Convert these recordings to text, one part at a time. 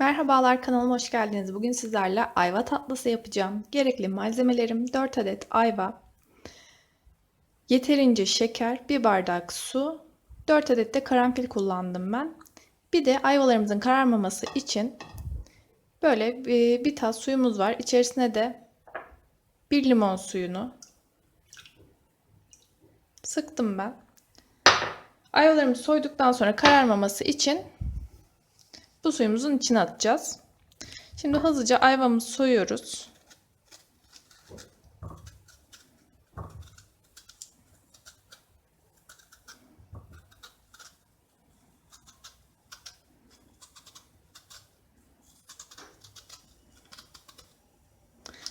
Merhabalar kanalıma hoş geldiniz. Bugün sizlerle ayva tatlısı yapacağım. Gerekli malzemelerim 4 adet ayva, yeterince şeker, 1 bardak su, 4 adet de karanfil kullandım ben. Bir de ayvalarımızın kararmaması için böyle bir, bir tas suyumuz var. İçerisine de 1 limon suyunu sıktım ben. Ayvalarımı soyduktan sonra kararmaması için bu suyumuzun içine atacağız. Şimdi hızlıca ayvamızı soyuyoruz.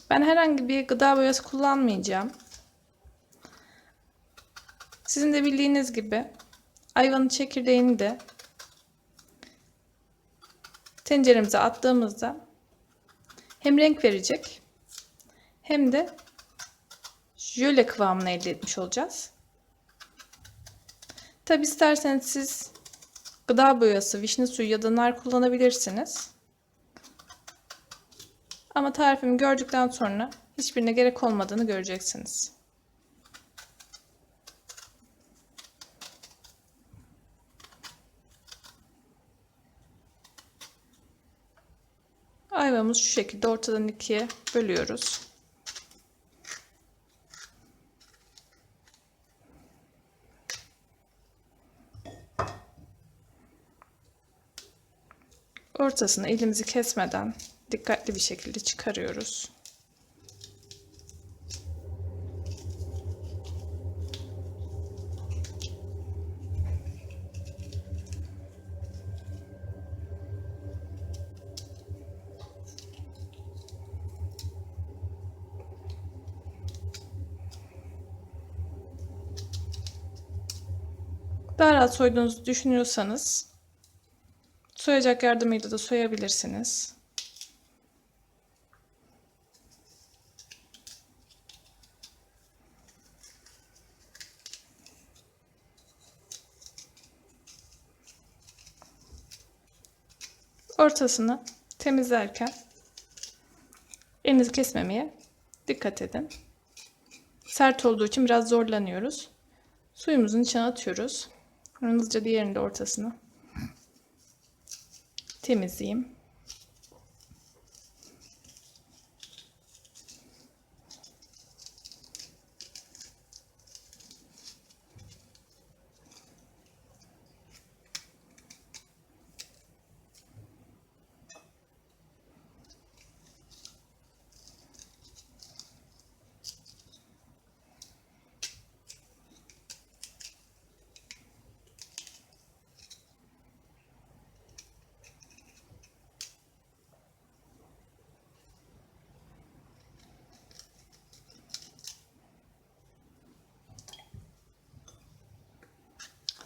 Ben herhangi bir gıda boyası kullanmayacağım. Sizin de bildiğiniz gibi ayvanın çekirdeğini de tenceremize attığımızda hem renk verecek hem de jöle kıvamını elde etmiş olacağız. Tabi isterseniz siz gıda boyası, vişne suyu ya da nar kullanabilirsiniz. Ama tarifimi gördükten sonra hiçbirine gerek olmadığını göreceksiniz. Ayvamızı şu şekilde ortadan ikiye bölüyoruz. Ortasını elimizi kesmeden dikkatli bir şekilde çıkarıyoruz. Daha rahat soyduğunuzu düşünüyorsanız soyacak yardımıyla da soyabilirsiniz. Ortasını temizlerken elinizi kesmemeye dikkat edin. Sert olduğu için biraz zorlanıyoruz. Suyumuzun içine atıyoruz. Hızlıca diğerini de ortasını temizleyeyim.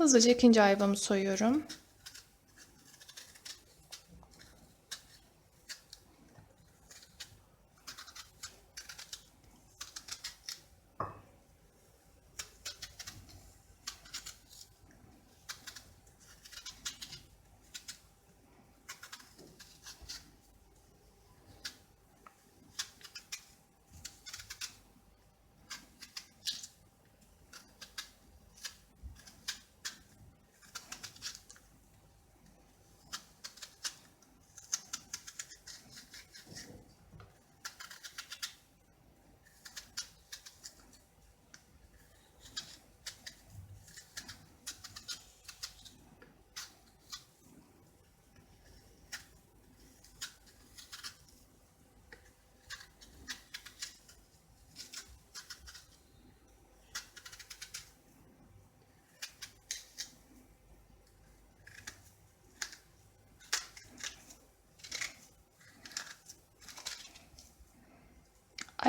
Hızlıca ikinci ayvamı soyuyorum.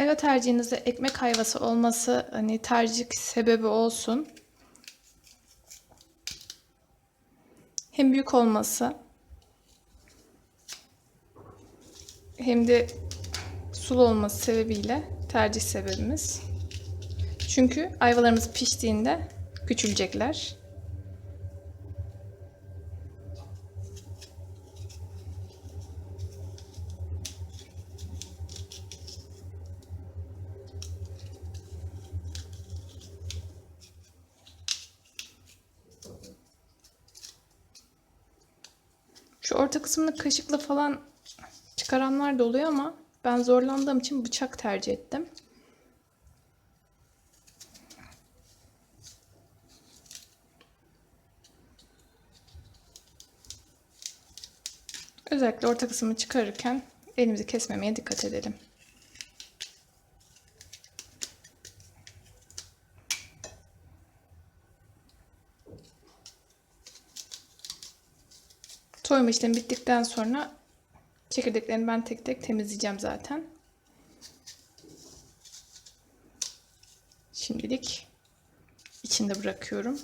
Ayva tercihinizde ekmek ayvası olması hani tercih sebebi olsun. Hem büyük olması hem de sulu olması sebebiyle tercih sebebimiz. Çünkü ayvalarımız piştiğinde küçülecekler. Şu orta kısmını kaşıkla falan çıkaranlar da oluyor ama ben zorlandığım için bıçak tercih ettim. Özellikle orta kısmını çıkarırken elimizi kesmemeye dikkat edelim. Soyma işlemi bittikten sonra çekirdeklerini ben tek tek temizleyeceğim zaten. Şimdilik içinde bırakıyorum.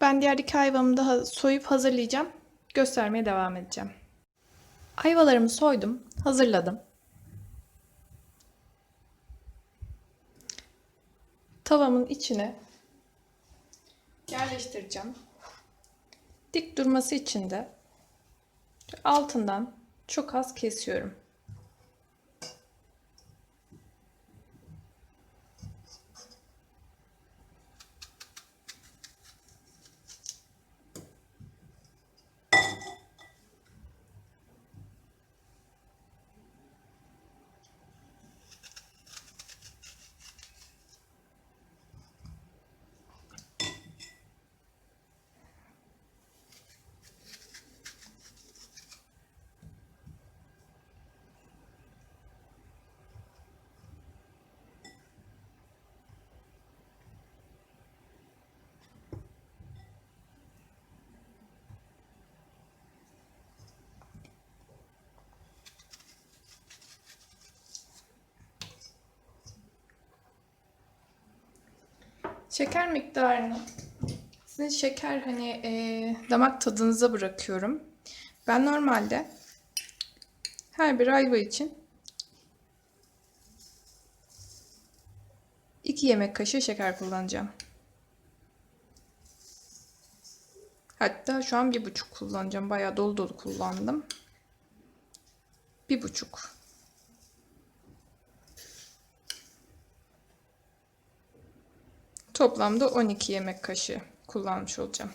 Ben diğer iki ayvamı daha soyup hazırlayacağım. Göstermeye devam edeceğim. Ayvalarımı soydum, hazırladım. Tavamın içine yerleştireceğim. Dik durması için de altından çok az kesiyorum. Şeker miktarını sizin şeker hani e, damak tadınıza bırakıyorum. Ben normalde her bir ayva için 2 yemek kaşığı şeker kullanacağım. Hatta şu an bir buçuk kullanacağım. Bayağı dolu dolu kullandım. Bir buçuk. Toplamda 12 yemek kaşığı kullanmış olacağım.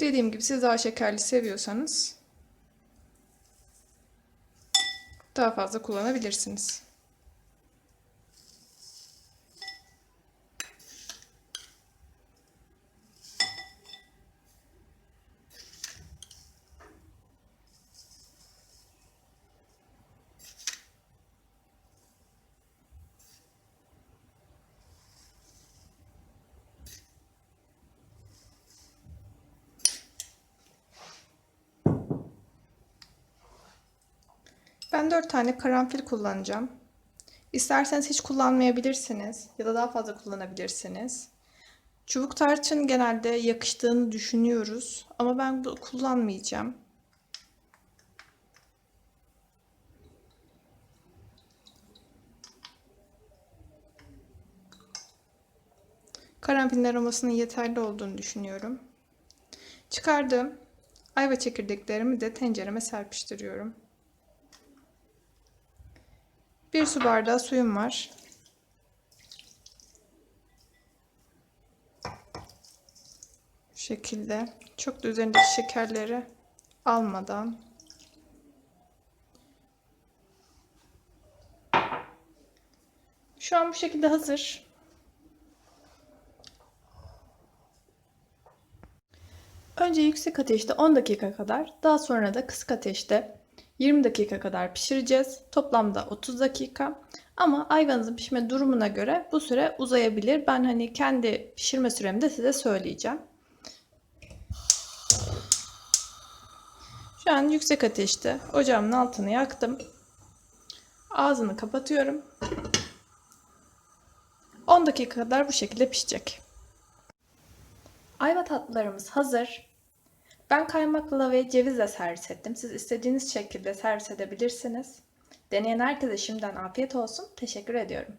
Dediğim gibi siz daha şekerli seviyorsanız daha fazla kullanabilirsiniz. Ben 4 tane karanfil kullanacağım. İsterseniz hiç kullanmayabilirsiniz ya da daha fazla kullanabilirsiniz. Çubuk tarçın genelde yakıştığını düşünüyoruz ama ben bu kullanmayacağım. Karanfilin aromasının yeterli olduğunu düşünüyorum. Çıkardığım ayva çekirdeklerimi de tencereme serpiştiriyorum. Bir su bardağı suyum var. Bu şekilde çok da üzerindeki şekerleri almadan Şu an bu şekilde hazır. Önce yüksek ateşte 10 dakika kadar, daha sonra da kısık ateşte 20 dakika kadar pişireceğiz. Toplamda 30 dakika. Ama ayvanızın pişme durumuna göre bu süre uzayabilir. Ben hani kendi pişirme süremi de size söyleyeceğim. Şu an yüksek ateşte ocağımın altını yaktım. Ağzını kapatıyorum. 10 dakika kadar bu şekilde pişecek. Ayva tatlılarımız hazır. Ben kaymakla ve cevizle servis ettim. Siz istediğiniz şekilde servis edebilirsiniz. Deneyen herkese şimdiden afiyet olsun. Teşekkür ediyorum.